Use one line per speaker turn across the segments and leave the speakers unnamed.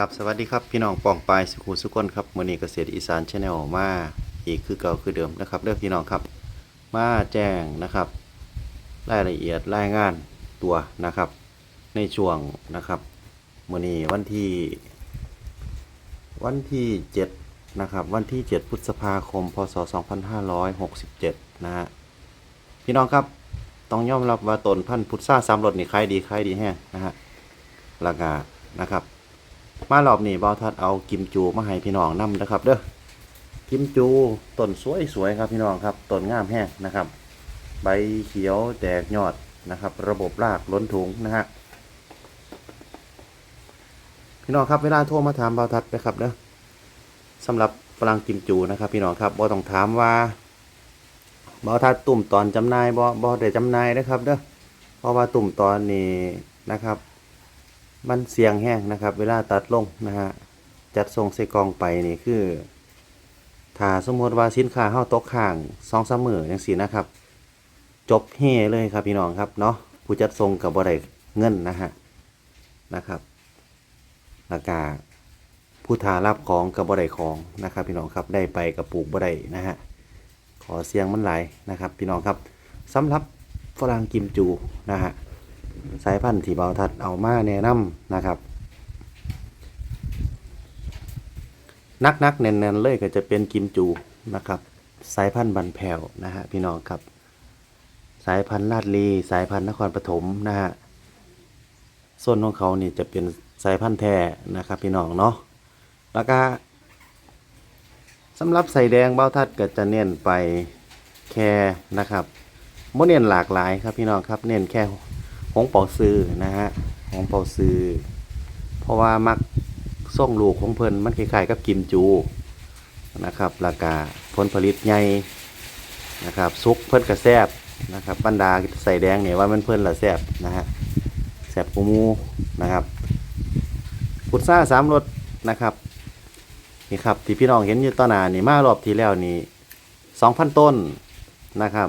กับสวัสดีครับพี่น้องปองปายสุขุสุกนครับมือนี้เกษตรอีสานชาแนลมาอีกคือเก่าคือเดิมนะครับเด้อพี่น้องครับ มาแจ้งนะครับ รายละเอียดรายงานตัวนะครับ ในช่วงนะครับมือนี้วันที่ วันที่7นะครับวันที่ 7 พฤษภาคม พศ 2567 นะฮะพี่น้องครับต้องยอมรับว่าตนพันธุ์พุทราสามรสนี่ขายดีขายดีแห้งนะฮะราคานะครับ มารอบนี้บอทัดเอากิมจูมาให้พี่น้องนำนะครับเด้อกิมจูต้นสวยๆครับพี่น้องครับต้นงามแห้งนะครับ ใบเขียวแตกยอดนะครับ ระบบรากล้นถุงนะฮะพี่น้องครับเวลาโทรมาถามบอทัดไปครับเด้อสำหรับฝรั่งกิมจูนะครับ พี่น้องครับบอต้องถามว่าบอทัดตุ่มตอนจำนายบอบอได้จำนายนะครับเด้อเพราะว่าตุ่มตอนนี้นะครับ มันเสียงแห้งนะครับ เวลาตัดลงนะฮะจัดส่งใส่กองไปนี่คือถ้าสมมติว่าสินค้าเฮาตกข้างสองสามมืออย่างสีนะครับ จบเฮเลยครับพี่น้องครับเนาะผู้จัดส่งกับบ่ได้เงินนะฮะนะครับแล้วก็ผู้ทารับของกับบ่ได้ของนะครับ พี่น้องครับได้ไปกับปลูกบ่ได้นะฮะขอเสียงมันไหลนะครับ พี่น้องครับสำหรับฝรั่งกิมจูนะฮะ สายพันธุ์ที่เบาทัดเอามาแนะนำนะครับ นักนักแน่นๆเลยก็จะเป็นกิมจูนะครับ สายพันธุ์บันแผ่วนะฮะพี่น้องครับ สายพันธุ์ลาดลี สายพันธุ์นครปฐมนะฮะส่วนของเขานี่จะเป็นสายพันธุ์แท้นะครับ พี่น้องเนาะแล้วก็สำหรับใส่แดงเบ้าทัดก็จะเน้นไปแค่นะครับโมเน้นหลากหลายครับพี่น้องครับเน้นแค่ หงเป่าซื้อนะฮะหงเป่าซื้อเพราะว่ามักส่งลูกของเพิ่นมันคล้ายๆกับกิมจูนะครับราคาผลผลิตใหญ่นะครับซุกเพิ่นกระแซบนะครับบรรดาใส่แดงเนี่ยว่ามันเพิ่นละแซบนะฮะแซบกูมูนะครับพุทราสามรสนะครับนี่ครับที่พี่น้องเห็นอยู่ต่อหน้านี่มารอบที่แล้วนี่สองพันต้นนะครับ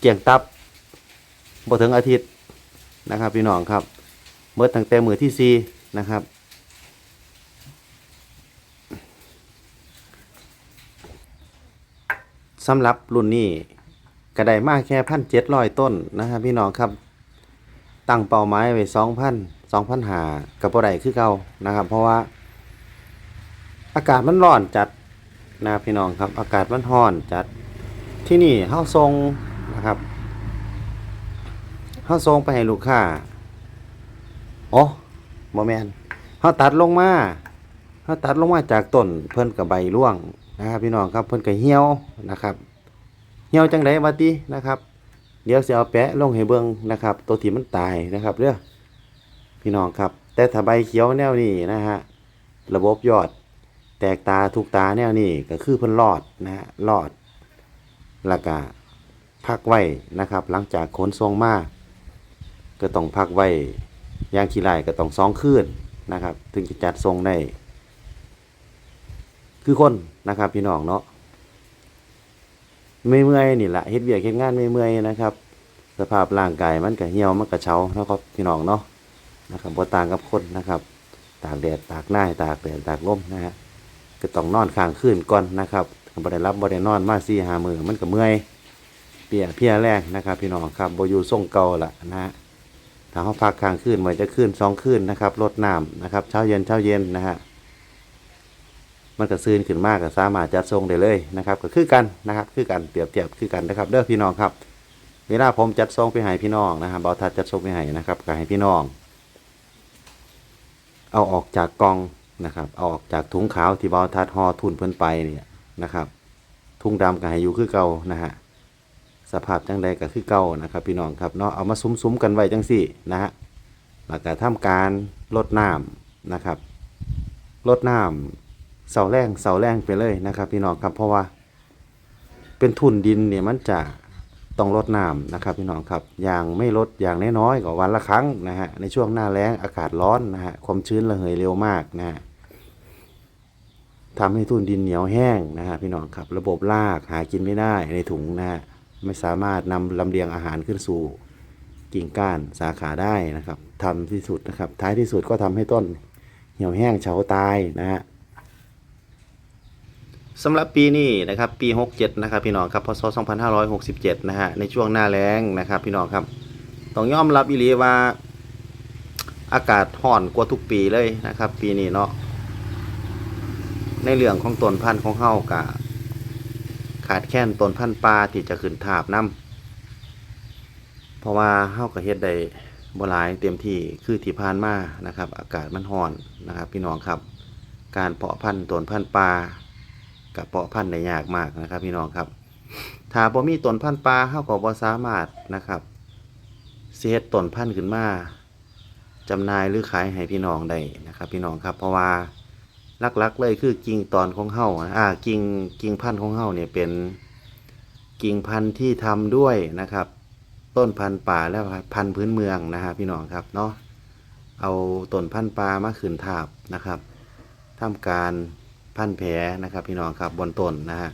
เกี่ยงตับ บ่ถึงอาทิตย์นะครับพี่น้องครับเมื่อตั้งแต่มือที่สี่นะครับสำหรับรุ่นนี้ก็ได้มากแค่พันเจ็ดร้อยต้นนะครับพี่น้องครับ ตั้งเป้าหมายไว้สองพันสองพันหากับบ่ได้คือเก่านะครับ เพราะว่า อากาศมันร้อนจัดนะพี่น้องครับ อากาศมันร้อนจัดที่นี่เฮาทรงนะครับ เขาส่งไปให้ลูกค้าอ๋อบ่แมนเขาตัดลงมาเขาตัดลงมาจากต้นเพิ่นกับใบร่วงนะครับพี่น้องครับเพิ่นกับเหี่ยวนะครับเหี่ยวจังไดวะตินะครับ เดี๋ยวสิเอาแปะลงให้เบิ่งนะครับ ตัวที่มันตายนะครับเด้อพี่น้องครับ แต่ถ้าใบเขียวแนวนี้นะฮะระบบยอด แตกตาทุกตาแนวนี้ก็คือเพิ่นรอดนะฮะรอดแล้วก็พักไว้นะครับ หลังจากขนส่งมา ก็ต้องพักไว้ย่างขี้ไร่ก็ต้องสองคืนนะครับ ถึงจะจัดทรงได้คือคนนะครับ พี่น้องเนาะไม่เมื่อยนี่แหละเฮ็ดเวียกเฮ็ดงานไม่เมื่อยนะครับ สภาพร่างกายมันก็เหี่ยวมันก็เฉานะครับพี่น้องเนาะนะครับบ่ต่างกับคนนะครับ ตากแดดตากหน้าตากแดดตากลมนะฮะก็ต้องนอนค้างคืนก่อนนะครับบ่ได้รับบ่ได้นอนมาสี่หามือมันก็เมื่อยเปียเพียแรกนะครับ พี่น้องครับโบอยู่ส่งเก่าละนะฮะ ถ้าเขาพักค้างคืนเหมือนจะขึ้นสองคืนนะครับลดน้ำนะครับ เช้าเย็นเช้าเย็นนะฮะมันก็ซื่นขึ้นมากก็สามารถจัดทรงได้เลยนะครับ ก็คือกันนะครับ คือกันเปรียบเทียบคือกันนะครับ เด้อพี่น้องครับ เวลาผมจัดทรงไปให้พี่น้องนะครับบอทัดจัดทรงไปให้นะครับก็ให้พี่น้อง เอาออกจากกองนะครับ เอาออกจากถุงขาวที่บอทัดห่อทุนเพิ่นไปเนี่ยนะครับถุงดำก็ให้อยู่คือเก่านะฮะ สภาพจังใดก็คือเก่านะครับ พี่น้องครับเนาะเอามาซุ้มๆกันไว้จังสี่นะฮะแล้วก็ทำการลดน้ำนะครับลดน้ำเสาแรงเสาแรงไปเลยนะครับ พี่น้องครับเพราะว่า เป็นทุนดินเนี่ยมันจะต้องลดน้ำนะครับ พี่น้องครับอย่างไม่ลดอย่างน้อยๆก็วันละครั้งนะฮะในช่วงหน้าแล้งอากาศร้อนนะฮะความชื้นระเหยเร็วมากนะฮะทำให้ทุนดินเหนียวแห้งนะฮะพี่น้องครับ ระบบรากหากินไม่ได้ในถุงนะฮะ ไม่สามารถนำลำเลียงอาหารขึ้นสู่กิ่งก้านสาขาได้นะครับทำที่สุดนะครับ ท้ายที่สุดก็ทำให้ต้นเหี่ยวแห้งเฉาตายนะฮะสำหรับปีนี้นะครับปี 67 นะครับพี่น้องครับพศ 2567 นะฮะในช่วงหน้าแล้งนะครับ พี่น้องครับต้องยอมรับอีหลีว่าอากาศห่อนกว่าทุกปีเลยนะครับ ปีนี้เนาะในเรื่องของต้นพันธุ์ของเฮากะ ขาดแคลนต้นพันธุ์ปลาที่จะขึ้นทาบน้ำเพราะว่าเฮาก็เฮ็ดได้บ่หลายเต็มที่คือที่ผ่านมานะครับ อากาศมันร้อนนะครับ พี่น้องครับ การเพาะพันธุ์ต้นพันธุ์ปลากับเพาะพันธุ์ได้ยากมากนะครับ พี่น้องครับ ถ้าบ่มีต้นพันธุ์ปลาเฮาก็บ่สามารถนะครับสิเฮ็ดต้นพันธุ์ขึ้นมาจำหน่ายหรือขายให้พี่น้องได้นะครับ พี่น้องครับ เพราะว่า ลักๆเลยคือกิ่งตอนของเฮาอ่ากิ่งกิ่งพันธุ์ของเฮาเนี่ยเป็นกิ่งพันธุ์ที่ทำด้วยนะครับ ต้นพันธุ์ป่าและพันธุ์พื้นเมืองนะฮะพี่น้องครับเนาะเอาต้นพันธุ์ปลามาขืนทาบนะครับทำการพันแผลนะครับ พี่น้องครับบนต้นนะฮะ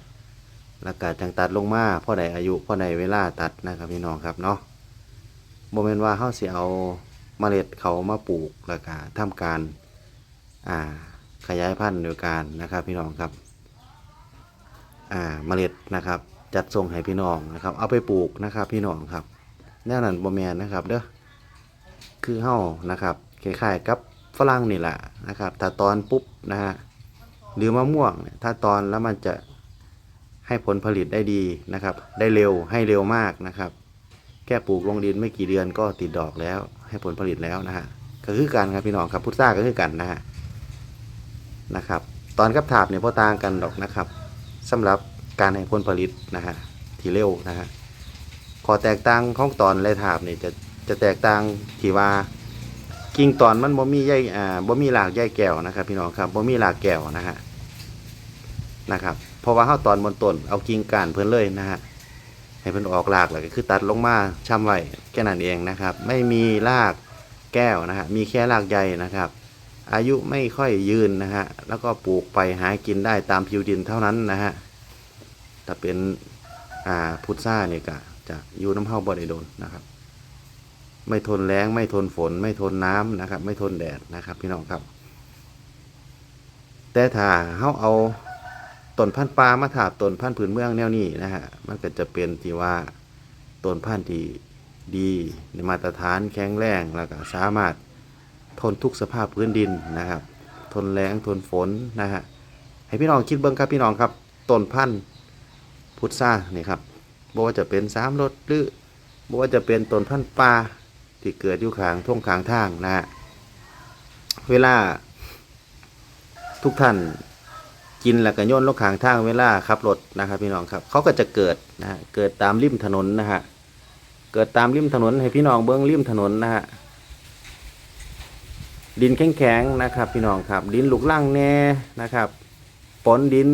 แล้วก็จังตัดลงมาพ่อใดอายุพ่อใดเวลาตัดนะครับพี่น้องครับเนาะโมเมนต์ว่าเฮาสิเอาเมล็ดเขามาปลูกแล้วก็ทำการอ่า ขยายพันธุ์โดยการนะครับพี่น้องครับอ่าเมล็ดนะครับ จัดส่งให้พี่น้องนะครับ เอาไปปลูกนะครับ พี่น้องครับแน่นันบแมนนะครับเด้อคือเฮ้านะครับคล้ายๆกับฝรั่งนี่แหละนะครับถ้าตอนปุ๊บนะฮะหรือมะม่วงเนี่ยถ้าตอนแล้วมันจะให้ผลผลิตได้ดีนะครับ ได้เร็วให้เร็วมากนะครับ แค่ปลูกลงดินไม่กี่เดือนก็ติดดอกแล้ว ให้ผลผลิตแล้วนะฮะก็คือกันครับพี่น้องครับพุทราก็คือกันนะฮะ นะครับ ตอนกับถาบเนี่ยพอต่างกันดอกนะครับสำหรับการให้ผลผลิตนะฮะที่เร็วนะฮะขอแตกต่างของตอนและถาบเนี่ยจะจะแตกต่างที่ว่ากิ่งตอนมันบ่มีใยอ่าบ่มีหลากใยแก้วนะครับ พี่น้องครับบ่มีหลากแก้วนะฮะนะครับเพราะว่าเฮาตอนบนต้นเอากิ่งก้านเพิ่นเลยนะฮะให้เพิ่นออกรากแล้วก็คือตัดลงมาช่ำไว้แค่นั้นเองนะครับ ไม่มีรากแก้วนะฮะมีแค่รากใหญ่นะครับ อายุไม่ค่อยยืนนะฮะ แล้วก็ปลูกไปหากินได้ตามผิวดินเท่านั้นนะฮะถ้าเป็นอ่าพุทราเนี่ยก็จะอยู่น้ำเฮาบ่ได้โดนนะครับ ไม่ทนแรงไม่ทนฝน ไม่ทนน้ำนะครับ ไม่ทนแดดนะครับ พี่น้องครับ แต่ถ้าเฮาเอาต้นพันธุ์ปลามาถาบต้นพันธุ์ผืนเมืองแนวนี้นะฮะมันก็จะเป็นที่ว่าต้นพันธุ์ที่ดีในมาตรฐานแข็งแรงแล้วก็สามารถ ทนทุกสภาพพื้นดินนะครับ ทนแรงทนฝนนะฮะให้พี่น้องคิดเบิ้งครับพี่น้องครับต้นพันธุ์พุทรานี่ครับบ่ว่าจะเป็นสามรสหรือบ่ว่าจะเป็นต้นพันธุ์ปลาที่เกิดอยู่ขางท่งขางทางนะฮะเวลา ทุกท่านกินแล้วก็โยนลงขางทางเวลาขับรถนะครับ พี่น้องครับเขาก็จะเกิดนะฮะเกิดตามริมถนนนะฮะเกิดตามริมถนนให้พี่น้องเบิ้องริมถนนนะฮะ ดินแข็งๆนะครับ พี่น้องครับ ดินลูกล่างแน่นะครับปนดิน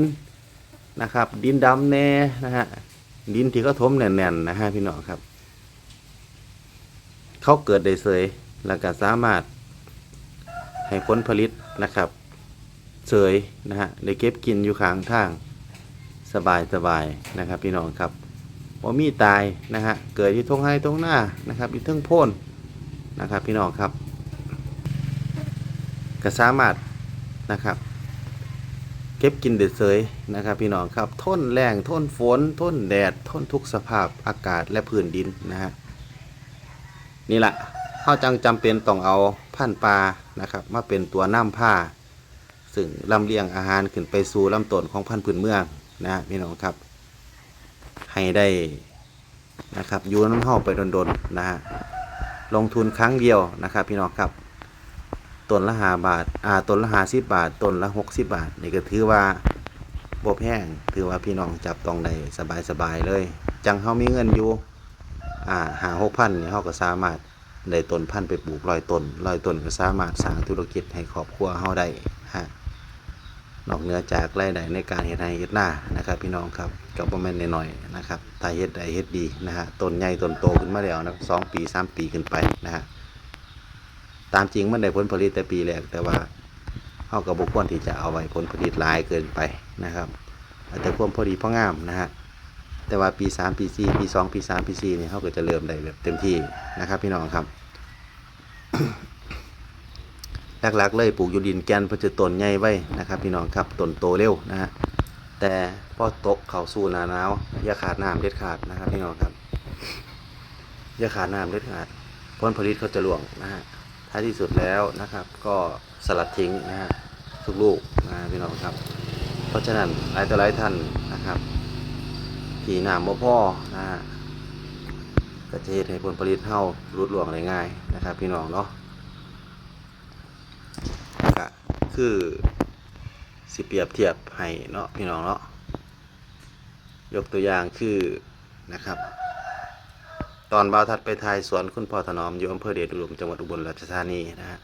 นะครับ ดินดำแน่นะฮะดินที่เขาถมแน่นๆนะฮะพี่น้องครับ เขาเกิดได้เสยแล้วก็สามารถให้ผลผลิตนะครับเสยนะฮะได้เก็บกินอยู่ข้างทางสบายสบายนะครับ พี่น้องครับว่ามีตายนะฮะเกิดอยู่ทงไห้ทงหน้านะครับอยู่เทึงโพ่นนะครับ พี่น้องครับ ก็สามารถนะครับเก็บกินเด็ดเสยนะครับ พี่น้องครับทนแรงทนฝนทนแดดทนทุกสภาพอากาศและพื้นดินนะฮะนี่แหละเขาจังจำเป็นต้องเอาพันปลานะครับ มาเป็นตัวน้ำผ้า ซึ่งลำเลียงอาหารขึ้นไปสู่ลำต้นของพันธุ์พื้นเมืองนะฮะพี่น้องครับ ให้ได้นะครับยูน้ำเฮาไปโดนๆนะฮะลงทุนครั้งเดียวนะครับ พี่น้องครับ ต้นละหาบาท อ่าต้นละหาสิบบาทต้นละหกสิบบาท นี่ก็ถือว่าบ่แพงถือว่าพี่น้องจับต้องได้สบายๆเลย จังเฮามีเงินอยู่ อ่าหาหกพันนี่เฮาก็สามารถได้ต้นพันไปปลูกร้อยต้นร้อยต้นก็สามารถสร้างธุรกิจให้ครอบครัวเฮาได้ฮะนอกเหนือจากรายได้ในการเฮ็ดไร่เฮ็ดนานะครับพี่น้องครับก็บ่แม่นน้อยๆนะครับถ้าเฮ็ดได้เฮ็ดดีนะฮะต้นใหญ่ต้นโตขึ้นมาแล้วนะสองปีสามปีขึ้นไปนะฮะ ตามจริงมันได้ผลผลิตแต่ปีแรกแต่ว่าเฮาก็บ่ควรที่จะเอาไว้ผลผลิตหลายเกินไปนะครับแต่ความพอดีพองามนะฮะแต่ว่าปี 3 ปี 4 ปี 2 ปี 3 ปี4นี่ยเฮาก็จะเริ่มได้แบบเต็มที่นะครับ พี่น้องครับหลักๆเลยปลูกอยู่ดินแกนเพื่อจะต้นใหญ่ไว้นะครับ พี่น้องครับต้นโตเร็วนะฮะแต่พอตกเขาสู่หนาหนาวอย่าขาดน้ำเด็ดขาดนะครับ พี่น้องครับอย่าขาดน้ำเด็ดขาดผลผลิตเขาจะร่วงนะฮะ ท้ายที่สุดแล้วนะครับ ก็สลัดทิ้งนะฮะทุกลูกนะพี่น้องครับ เพราะฉะนั้นหลายต่อหลายท่านนะครับที่น้ำบ่พอนะฮะก็จะเฮ็ดให้ผลผลิตเฮารุดร่วงได้ง่ายนะครับ พี่น้องเนาะก็คือสิเปรียบเทียบให้เนาะพี่น้องเนาะยกตัวอย่างคือนะครับ ตอนบ่าวทัดไปทายสวนคุณพ่อถนอมอยู่อำเภอเดชอุดมจังหวัดอุบลราชธานีนะฮะ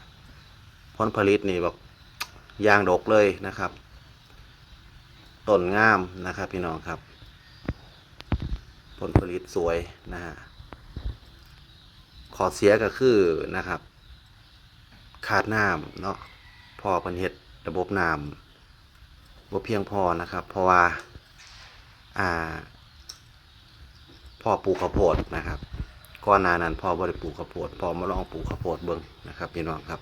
ผลผลิตนี่แบบยางดกเลยนะครับต้นงามนะครับ พี่น้องครับ ผลผลิตสวยนะฮะขอเสียก็คือนะครับ ขาดน้ำเนาะพอเพิ่นเฮ็ดระบบน้ำบ่เพียงพอนะครับ เพราะว่า อ่า พ่อปลูกข้าวโพดนะครับก่อนหน้านั้นพ่อบ่ได้ปลูกข้าวโพดพ่อมาลองปลูกข้าวโพดเบิ่งนะครับพี่น้องครับ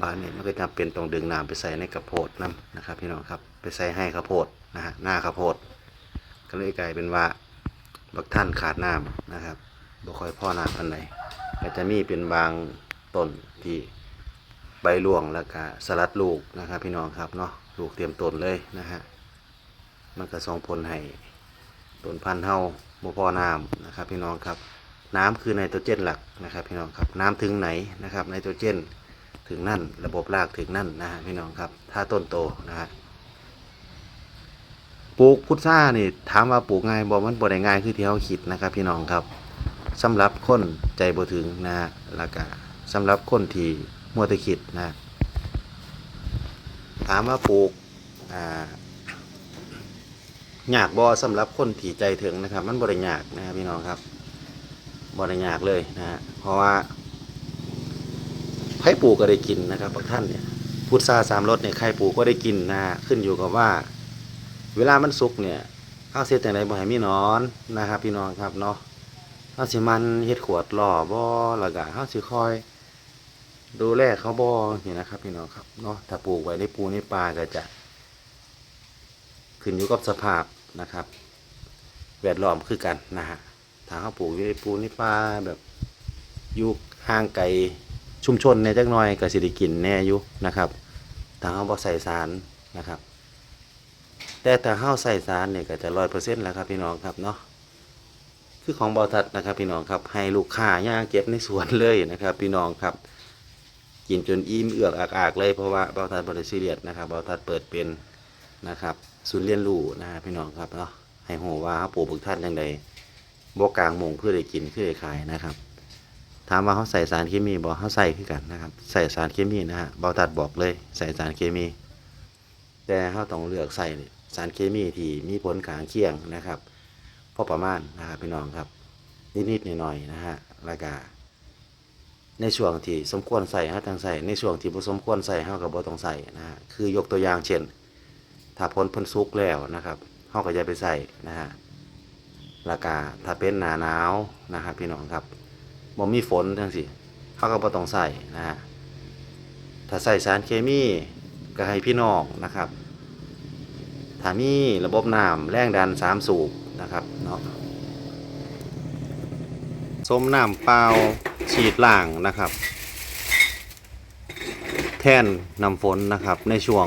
บ้านนี้มันก็จำเป็นต้องดึงน้ำไปใส่ในข้าวโพดนํนะครับ พี่น้องครับไปใส่ให้ข้าวโพดนะฮะหน้าข้าวโพด ก็เลยกลายเป็นว่าบักท่านขาดน้ำนะครับบ่ค่อยพ่อน้ำปานใดก็จะมีเป็นบางต้นที่ใบหลวงแล้วก็สลัดลูกนะครับ พี่น้องครับเนาะลูกเตรียมต้นเลยนะฮะมันก็ส่งผลให้ต้นพันธุ์เฮา บ่พอน้ำนะครับพี่น้องครับ น้ำคือไนโตรเจนหลักนะครับพี่น้องครับน้ำถึงไหนนะครับไนโตรเจนถึงนั่น ระบบรากถึงนั่นนะฮะพี่น้องครับ ถ้าต้นโตนะฮะปลูกพุทรานี่ถามว่าปลูกง่ายบ่มันบ่ได้ง่ายคือที่เฮาคิดนะครับ พี่น้องครับสำหรับคนใจบ่ถึงนะฮะแล้วก็สำหรับคนที่มัวแต่คิดนะ ถามว่าปลูกอ่า ยากบ่สำหรับคนที่ใจถึงนะครับ มันบ่ได้ยากนะครับพี่น้องครับบ่ได้ยากเลยนะฮะเพราะว่าใครปลูกก็ได้กินนะครับบางท่านเนี่ยพุทราสามรสเนี่ยใครปลูกก็ได้กินนะขึ้นอยู่กับว่า เวลามันสุกเนี่ยข้าวเสียแต่ไหนบ่ให้มีนอนนะครับ พี่น้องครับเนาะข้าวสิมันเฮ็ดขวดหล่อบ่ล้วก็ข้าวสิคอย ดูแลเขาบ่นี่นะครับ พี่น้องครับเนาะถ้าปลูกไว้ในปูในปลาก็จะขึ้นอยู่กับสภาพ นะครับ แวดล้อมคือกันนะฮะถ้าเขาปลูกอยู่ในปูในปลาแบบอยู่ห่างไกลชุมชนเนี่ยจักหน่อยก็สิได้กินแน่อยู่นะครับถ้าเขาบ่ใส่สารนะครับ แต่ถ้าเขาใส่สารเนี่ยก็จะร้อยเปอร์เซ็นต์แล้วครับพี่น้องครับเนาะคือของบอทัดนะครับ พี่น้องครับให้ลูกค้าย่างเก็บในสวนเลยนะครับ พี่น้องครับกินจนอิ่มเอือกอากๆเลยเพราะว่าบาทัดบริซีเรียสนะครับบาทัดเปิดเป็นนะครับ ศูนย์เรียนรู้นะพี่น้องครับเนาะให้โหว่าปลูกบึกท่านยังไงบกกลางมงเพื่อได้กินเพื่อได้ขายนะครับ ถามว่าเขาใส่สารเคมีบอกเขาใส่คือกันนะครับ ใส่สารเคมีนะฮะเบาทัดบอกเลยใส่สารเคมี แต่เขาต้องเลือกใส่สารเคมีที่มีผลขางเคียงนะครับพอประมาณนะครับพี่น้องครับ นิดๆหน่อยๆนะฮะแล้วก็ในช่วงที่สมควรใส่ฮะต้องใส่ในช่วงที่บ่สมควรใส่เฮาก็บ่ต้องใส่นะฮะคือยกตัวอย่างเช่น ถ้าพ้นพิ่นสุกแล้วนะครับเฮาก็อย่าไปใส่นะฮะแล้วก็ถ้าเป็นหนาหนาวนะครับพี่น้องครับบ่มีฝนจังซี่เฮาก็บ่ต้องใส่นะฮะถ้าใส่สารเคมีก็ให้พี่น้องนะครับถ้ามีระบบน้ำแรงดัน3สูบนะครับเนาะส้มน้ำเปล่าฉีดล่างนะครับ แท่นนำฝนนะครับในช่วง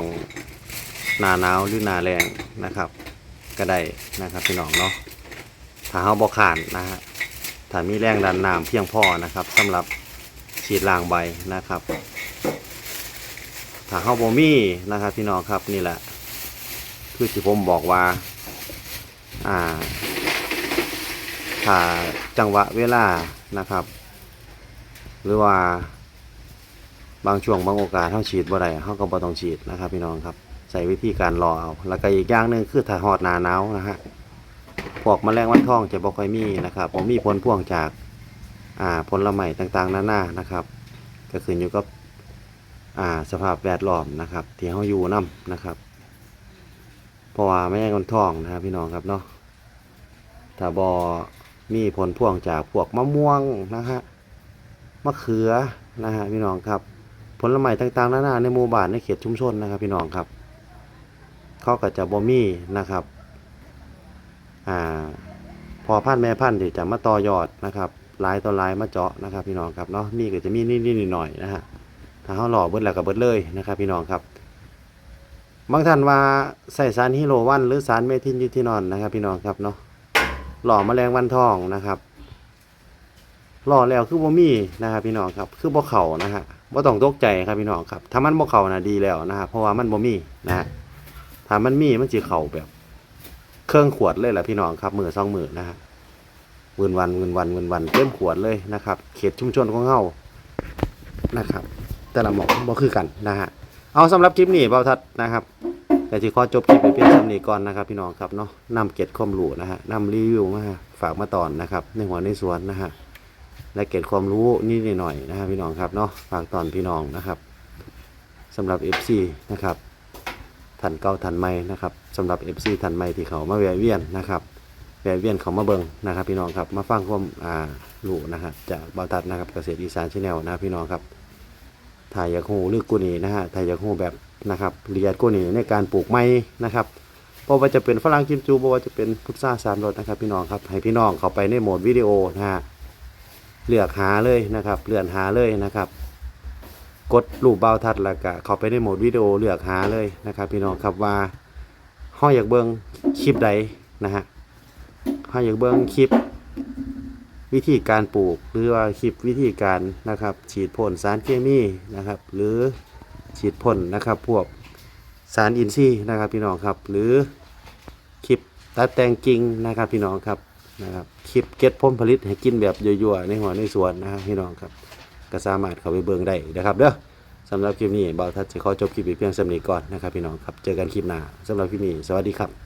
หนาหนาวหรือหนาแรงนะครับก็ได้นะครับพี่น้องเนาะถ้าเฮาบ่ขานนะฮะถ้ามีแรงดันน้ำเพียงพอนะครับสำหรับฉีดล่างใบนะครับ ถ้าเฮาบ่มีนะครับพี่น้องครับนี่แหละคือที่ผมบอกว่าอ่าถ้าจังหวะเวลานะครับ หรือว่าบางช่วงบางโอกาสเขาฉีดบ่ได้เขาก็บ่ต้องฉีดนะครับ พี่น้องครับ ใส่วิธีการรอเอา แล้วก็อีกอย่างหนึ่งคือถ้าหอดหนาหนาวนะฮะพวกมแมลงวันทองจะบ่ค่อยมีนะครับผมมีผลพ่วงจากอ่าผลไม้ต่างๆนานานะครับ ก็ขึ้นอยู่กับอ่าสภาพแวดล้อมนะครับที่เขาอยู่นํนะครับเพราะว่าแมลงวันทองนะครับพี่น้องครับเนาะถ้าบอมีผลพ่วงจากพวกมะม่วงนะฮะมะเขือนะฮะพี่น้องครับ ผลไม้ต่างๆนานาในหมู่บ้านในเขตชุมชนนะครับ พี่น้องครับ เขาก็จะบ่มีนะครับอ่าพอพันธุ์แม่พันธุ์ที่จะมาต่อยอดนะครับลายต่อลายมาเจาะนะครับ พี่น้องครับเนาะนี่ก็จะมีนิดๆหน่อยๆนะฮะถ้าเขาหล่อเบิดแล้วก็เบิดเลยนะครับ พี่น้องครับ บางท่านว่าใส่สารฮิโรวันหรือสารเมทินยูทินอนนะครับ พี่น้องครับเนาะหล่อแมลงวันทองนะครับหล่อแล้วคือบ่มีนะครับ พี่น้องครับคือบ่เข่านะฮะบ่ต้องตกใจครับพี่น้องครับถ้ามันบ่เข่านะดีแล้วนะครับเพราะว่ามันบ่มีนะฮะ ถ้ามันมีมันสิเข่าแบบ เครื่องขวดเลยแหละพี่น้องครับมือสองมือนะฮะวืนวันวืนวันวืนวันเต็มขวดเลยนะครับ เขตชุมชนของเฮานะครับ แต่ละหมองบ่คือกันนะฮะเอาสำหรับคลิปนี้เบาทัดนะครับแต่ที่ขอจบคลิปไปเพียงเท่านี้ก่อนนะครับ พี่น้องครับเนาะนำเก็ดความรู้นะฮะนำรีวิวมาฝากมาตอนนะครับ ในหัวในสวนนะฮะและเก็ดความรู้นิดหน่อยนะฮะพี่น้องครับเนาะฝากตอนพี่น้องนะครับสำหรับ FC นะครับ ทันเก่าทันใหม่นะครับสำหรับ FC ทันใหม่ที่เขามาแวะเวียนนะครับแวะเวียนเขามาเบิงนะครับ พี่น้องครับมาฟังความอ่ารู้นะครับจากบาตัดนะครับเกษตรอีสานชาแนลนะพี่น้องครับถ่ายยากหูหรือกูนี่นะฮะถ่ายยากหูแบบนะครับเอียดกูนี่ในการปลูกไม้นะครับเพราะว่าจะเป็นฝรั่งกิมจูเพราะว่าจะเป็นพุทราสามรสนะครับพี่น้องครับให้พี่น้องเข้าไปในโหมดวิดีโอนะฮะเลือกหาเลยนะครับเลื่อนหาเลยนะครับ กดรูปเบาทัดแล้วก็เข้าไปในโหมดวิดีโอเลือกหาเลยนะครับพี่น้องครับว่าห้ออยากเบิ้งคลิปใดนะฮะห้ออยากเบิ้งคลิป วิธีการปลูกหรือว่าคลิปวิธีการนะครับ ฉีดพ่นสารเคมีนะครับ หรือฉีดพ่นนะครับพวกสารอินทรีย์นะครับพี่น้องครับหรือคลิปตัดแต่งกิ่งนะครับพี่น้องครับนะครับคลิปเก็ตผลผลิตให้กินแบบยั่วๆในหัวในสวนนะครับพี่น้องครับ ก็สามารถเข้าไปเบิ่งได้นะครับเด้อสำหรับคลิปนี้บ่าทัดจะขอจบคลิปไปเพียงสำนีก่อนนะครับพี่น้องครับเจอกันคลิปหน้าสำหรับคลิปนี้สวัสดีครับ